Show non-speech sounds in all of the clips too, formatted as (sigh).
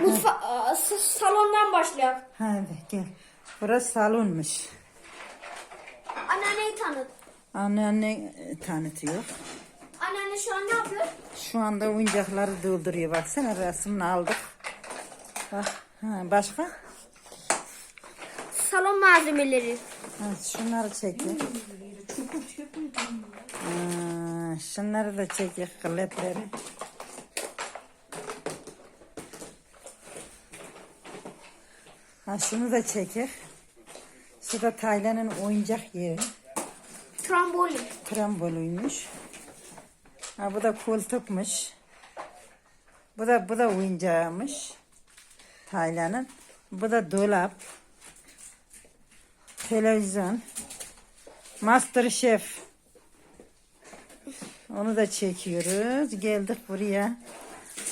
Mutfa s- salondan başlayalım. Hadi gel. Burası salonmuş. Anneanneyi tanıt. Anneanne e, tanıtıyor. Anneanne şu an ne yapıyor? Şu anda oyuncakları dolduruyor. Baksana resmini aldık. Bak. Ha, başka? Salon malzemeleri. Ha, şunları çekin. Ha, şunları da çekin. Klepleri. Ha, şunu da çekin. Şu da Taylan'ın oyuncak yeri. Trambolin. Tramboluymuş. Ha bu da koltukmuş. Bu da bu da oyuncağıymış. Taylan'ın. Bu da dolap. Televizyon. Master Chef. Onu da çekiyoruz. Geldik buraya.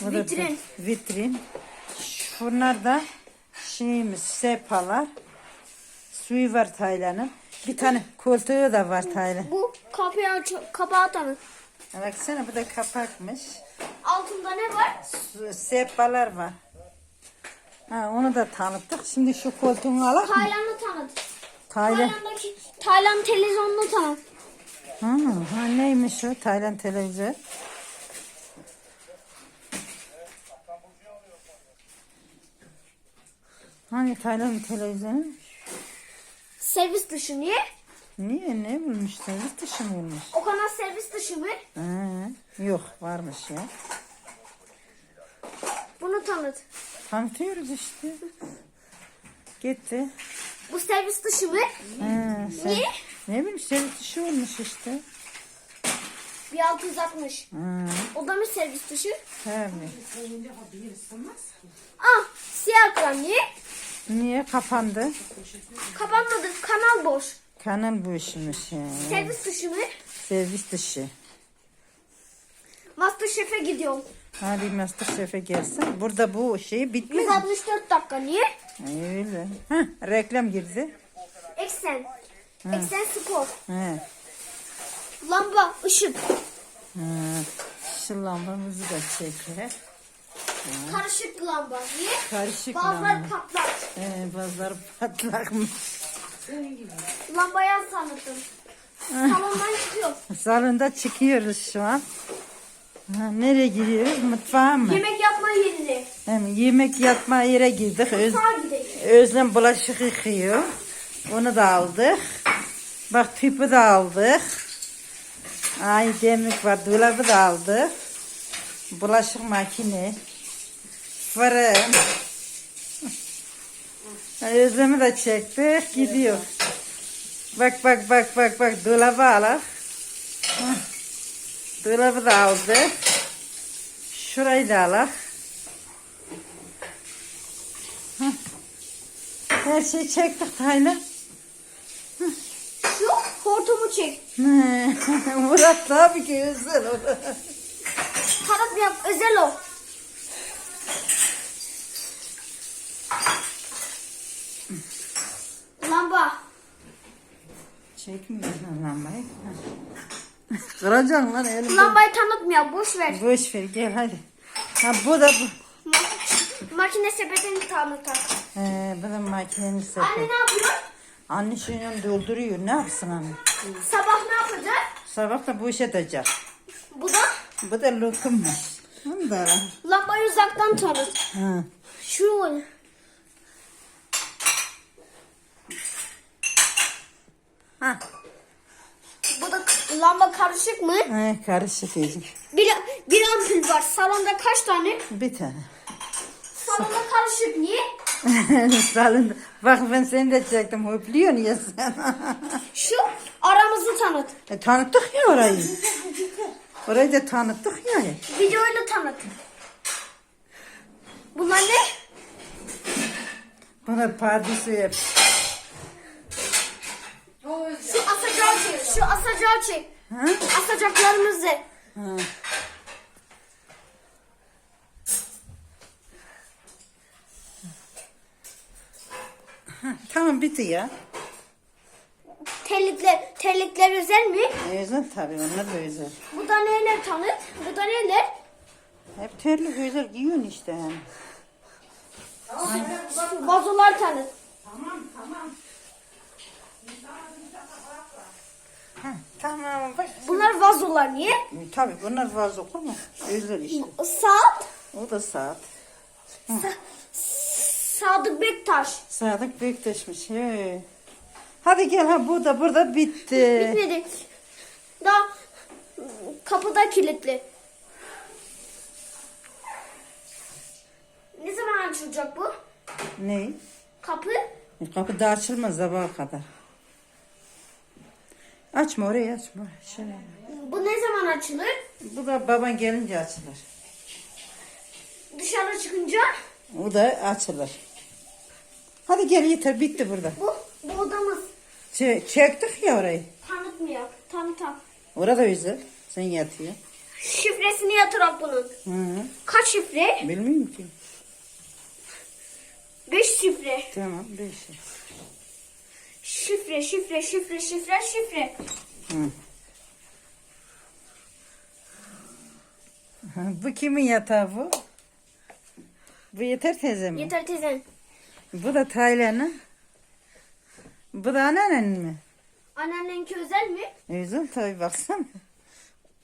Bu da Vitrin. vitrin. Şunlar da şeyimiz sepalar. Suyu var Taylan'ın. Bir tane koltuğu da var Taylan. Bu kapıyı aç kapağı tanıt. Ha, Baksana bu da kapakmış. Altında ne var? Su- Sehpalar var. Ha, onu da tanıttık. Şimdi şu koltuğunu alak mı? Tayland'ı tanıt. Tayland. Tayland'daki Tayland televizyonunu tanıt. Ha, ha, neymiş o? Tayland televizyon. Hangi Tayland televizyonu? Servis dışı niye? Niye ne bulmuş? Servis dışı mı olmuş? O kanal servis dışı mı? Ha, yok varmış ya. Bunu tanıt. Tanıtıyoruz işte. Gitti. Bu servis dışı mı? Ha, sen, Niye? Ne bileyim servis dışı olmuş işte. Bir 660. Ha, O da mı servis dışı? tabii. Ah siyah ekran niye? Niye kapandı? Kapanmadı kanal boş. Kanal bu işmiş ya. Servis dışı mı? Servis dışı. Masterchef'e gidiyorum. Hadi Masterchef'e gelsin. Burada bu şey bitmedi. 164 dakika niye? Öyle. Heh, reklam girdi. Eksen. Eksen spor. He. Lamba, ışık. Ha. Şu lambamızı da çeker. Karışık lamba. Niye? Karışık Bazıları lamba. patlar. He, bazıları patlakmış. Lambaya sanırdım. Salondan çıkıyor. (laughs) Salonda çıkıyoruz şu an. Ha, nereye gidiyoruz? Mutfağa mı? Yemek yapma yerine. Hem yemek yatma yere girdik. Öz, Mutfağa gidelim. Özlem bulaşık yıkıyor. Onu da aldık. Bak tüpü de aldık. Ay demlik var. Dolabı da aldık. Bulaşık makine. Fırın. Özlem'i de çektik. Gidiyor. Bak bak bak bak bak. Dolabı alak. Hah. Dolabı da aldık. Şurayı da alak. Her şeyi çektik Taylan. Hortumu çek. (laughs) Murat tabii ki özel o. Taraf yap. Özel o. Lamba. Çekmiyorsun lambayı. Kıracaksın lan elim. Lambayı tanıtmıyor. Boş ver. Boş ver gel hadi. Ha bu da bu. Ma- makine sepetini tanıtar. He, bu da makinenin Anne sepeti. ne yapıyor? Anne şunu dolduruyor. Ne yapsın anne? Sabah ne yapacak? Sabah da bu iş edecek. Bu da Bu da lokummuş. Bunu da al. lambayı uzaktan tanıt. Ha. Şu. Ha. Bu da lamba karışık mı? He, karışık iyice. Bir, bir ampul var. Salonda kaç tane? Bir tane. Salonda karışık. Niye? (laughs) Salonda. Bak ben seni de çektim. Höplüyorsun ya sen. (laughs) Şu aramızı tanıt. e, tanıttık ya orayı. (laughs) Orayı da tanıttık ya. Videoyla tanıt. Bunlar ne? Bana pardüsü yap. Şu asacağı çek. Şu asacağı çek. Ha? Asacaklarımızı. Ha. Ha, Tamam bitti ya. Terlikler, terlikler özel mi? Özel tabii onlar da özel. Bu da neler tanıt? Bu da neler? Hep terlik özel giyiyorsun işte yani. Şu vazolar tanıt. Tamam tamam. Tamam bak. Bunlar vazolar niye? Tabii bunlar vazo mu? Özel işte. Saat. O da saat. Sadık Bektaş. Sadık Bektaş'mış. He. Hadi gel ha bu da burada bitti. (laughs) Bitmedi. Daha kapıda kilitli. Ne zaman açılacak bu? Ne? Kapı? Kapı da açılmaz sabaha kadar. Açma orayı açma. Şöyle. Bu ne zaman açılır? Bu da baban gelince açılır. Dışarı çıkınca O da açılır. Hadi gel yeter bitti burada. bu, bu odamız. Ç- çektik ya orayı. Tanıtmıyor. Tanıtan. Orada özel. Sen yatıyor. Şifresini yatırak bunun. Hı. Kaç şifre? Bilmiyorum ki. 5 şifre. Tamam beş. Şifre, şifre, şifre, şifre, şifre. Hı. Bu kimin yatağı bu? Bu yeter teyze mi? Yeter teyzen. Bu da Taylan'ın. Bu da anneannen mi? Anneannenki özel mi? Özüm tabii baksana.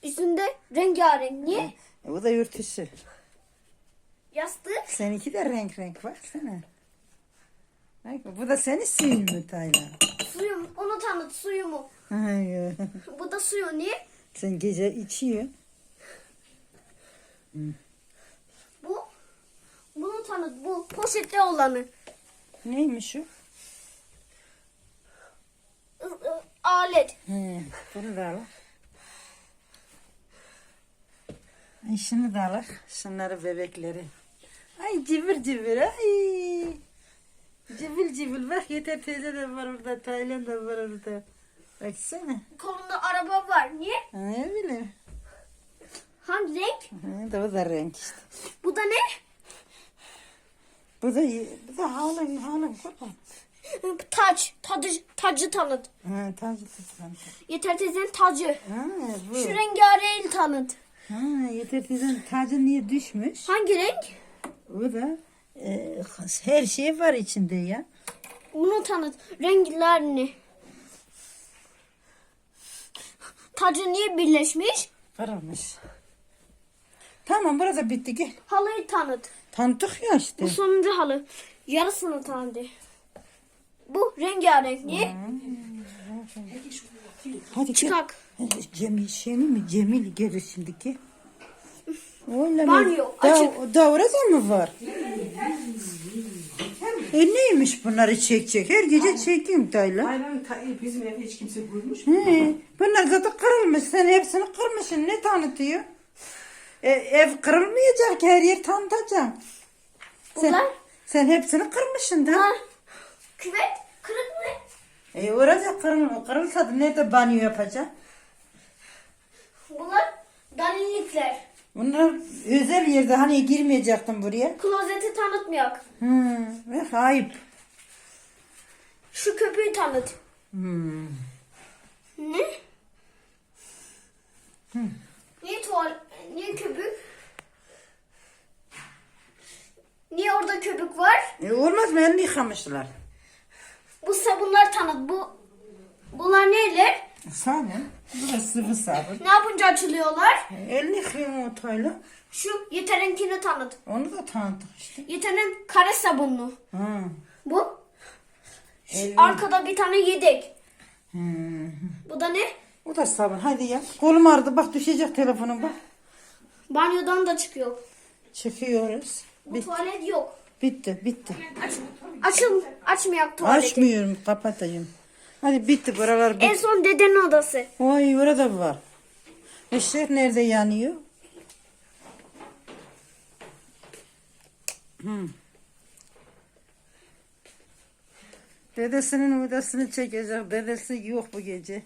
Üstünde rengarenk. Niye? E, bu da yurtdışı. Yastık. Seninki de renk renk baksana. Bak, bu da senin suyun mu Taylan? Suyum. Onu tanıt. Suyumu. Hayır. Bu da suyu. Niye? Sen gece içiyor. Bu. Tanıt. Bu poşette olanı. Neymiş o? Alet. He, bunu da al. Ay şunu da al. Şunları bebekleri. Ay cıvır cıvır ay. Cıvıl cıvıl bak yeter teyze de var orada. Taylan da var orada. Baksana. Kolunda araba var. Niye? Ne bileyim. Hangi renk? Ha, da o da renk işte. Bu da ne? Bu da bu da halın halın kurban. Taç. Tacı, tacı tanıt. Ha tacı tutan. Yeter teyzenin tacı. Ha bu. Şu rengarenk tanıt. Ha yeter teyzenin tacı niye düşmüş? Hangi renk? Bu da e, her şey var içinde ya. Bunu tanıt. Renklerini. Tacı niye birleşmiş? Kırılmış. Tamam burada bitti gel. Halıyı tanıt. Tanıdık ya işte. Bu sonuncu halı. Yarısını tanıdı. Bu rengarenk. Niye? Hadi. Çıkak. Cemil şey mi? Cemil gelir şimdiki. Öyle Banyo, açık. Da, da orada mı var? E neymiş bunları çekecek? Her gece çekeyim Tayla. Aynen bizim eve hiç kimse buyurmuş. He, bunlar zaten kırılmış. Sen hepsini kırmışsın. Ne tanıtıyor? E, ev kırılmayacak her yer tanıtacak. Sen, Bunlar? sen hepsini kırmışsın da. Bunlar küvet kırık mı? E orada kırıl, kırılsa da nerede banyo yapacak? Bunlar danilikler. Bunlar özel yerde hani girmeyecektim buraya. Klozeti tanıtmıyor. Hmm, ve ayıp. Şu köpüğü tanıt. Hmm. Ne? Niye tuval... Niye köpük? Niye orada köpük var? E, olmaz mı? Elini yıkamışlar. Bu sabunlar tanıt. Bu Bunlar neler? Sabun. Bu da sıvı sabun. Ne yapınca açılıyorlar? E, Elini yıkayım o tayla. Şu yeterinkini tanıt. Onu da tanıdık işte. Yeterin kare sabunlu. Ha. Bu. Şu Elini- arkada bir tane yedek. Hmm. Bu da ne? O da sabun. Hadi ya. Kolum ağrıdı. Bak düşecek telefonum bak. Banyodan da çıkıyor. Çıkıyoruz. Bu Bit- tuvalet yok. bitti. Bitti. Aç, açıl, açmayak tuvaleti. Açmıyorum. Kapatayım. Hadi bitti. Buralar En bitti. son dedenin odası. Oy orada var. Işık nerede yanıyor? Hmm. Dedesinin odasını çekecek. Dedesi yok bu gece.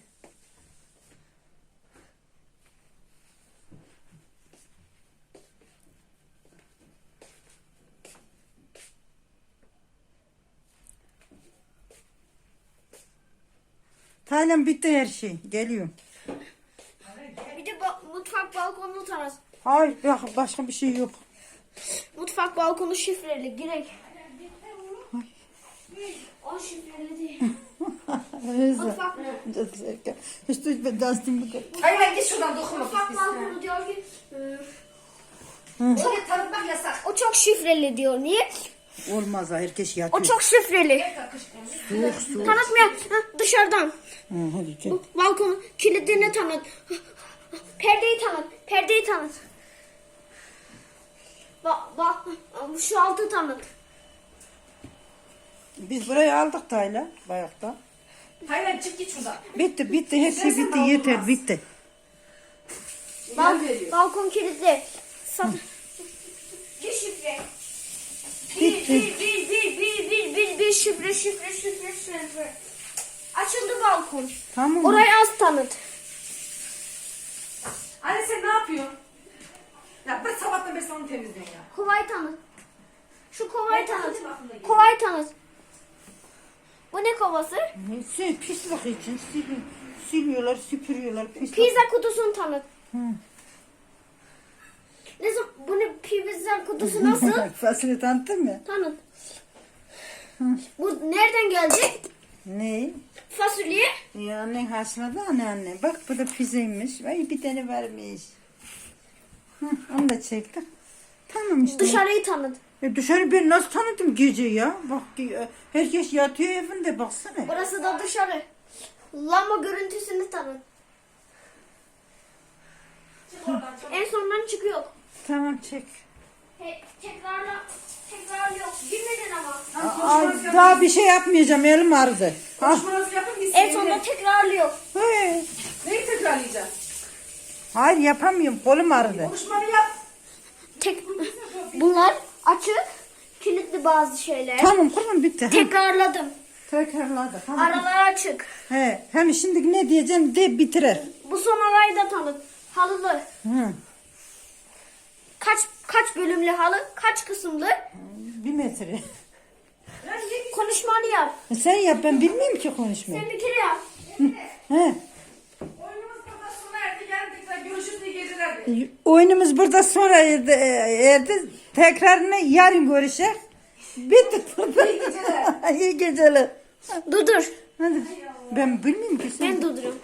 Taylan bitti her şey. Geliyorum. Bir de ba- mutfak balkonunu tanıt. Hayır ya başka bir şey yok. Mutfak balkonu şifreli. Girek. O şifreledi. (laughs) Neyse. Mutfak. Hiç duymadım Justin bu kadar. Hayır lan git şuradan dokunma. Mutfak balkonu diyor ki. Oraya tanıtmak yasak. o çok şifreli diyor. Niye? Olmaz ha herkes O yatıyor. çok şifreli. Soğuk soğuk. Tanıtmıyor. Ha, dışarıdan. Hı, hadi gel. Balkonu kilidini tanıt. Perdeyi tanıt. Perdeyi tanıt. Bak bak şu altı tanıt. Biz burayı aldık Tayla bayakta. Hayır çık git şuradan. Bitti bitti her şey bitti yeter bitti. Bal balkon kilitli. Sat. Bir şifre. Bir, bir, bir, bir, bir, bir, bir, bir şifre, şifre, şifre, şifre. Açıldı balkon. Tamam. Orayı az tanıt. Anne sen ne yapıyorsun? Ya bırak sabahtan beri sana temizliyorsun ya. Kovayı tanıt. Şu kovayı Ben tanıt. tanıtayım aklına geliyor. Kovayı tanıt. Bu ne kovası? Sen pislik için sil, siliyorlar süpürüyorlar pislik. Pizza kutusunu tanıt. Hı. Ne zaman bu ne pizza kutusu nasıl? (laughs) Fasulye tanıttın mı? tanıt. Bu nereden geldi? Ne? Fasulye. Ya annen haşladı anneanne. Bak bu da pizzaymış. Ay bir tane vermiş. Hı, onu da çektim. Tamam işte. Dışarıyı tanıt. E dışarı ben nasıl tanıdım gece ya? Bak e, herkes yatıyor evinde baksana. Burası da dışarı. Lamba görüntüsünü tanıt. En sondan çıkıyor. Tamam çek. He, tekrarla tekrar yok. Bilmedin ama. Ay, daha bir şey yapmayacağım elim ağrıdı. Ah. Konuşmanızı yapın biz En sonunda tekrarlı yok. Hey. Neyi tekrarlayacağız? Hayır yapamıyorum kolum ağrıdı. Konuşmanı yap. Tek bunlar açık. Kilitli bazı şeyler. Tamam kurban bitti. Ha, Tekrarladım. Tekrarladı. Tamam. Aralar açık. He, hem şimdi ne diyeceğim de bitirir. Bu son arayı da tanıt. Halılı. Hı. Kaç kaç bölümlü halı? Kaç kısımlı? Bir metre. Konuşmanı yap. E Sen yap ben bilmiyorum ki konuşmayı. Sen bir kere yap. He. oyunumuz burada sona erdi. Yarın tekrar görüşürüz iyi geceler de. Oyunumuz burada sonra erdi. erdi. Tekrarını yarın görüşecek. Bitti. İyi geceler. (laughs) İyi geceler. Dur dur. Hadi. Ben bilmiyorum ki sen. Ben durduruyorum.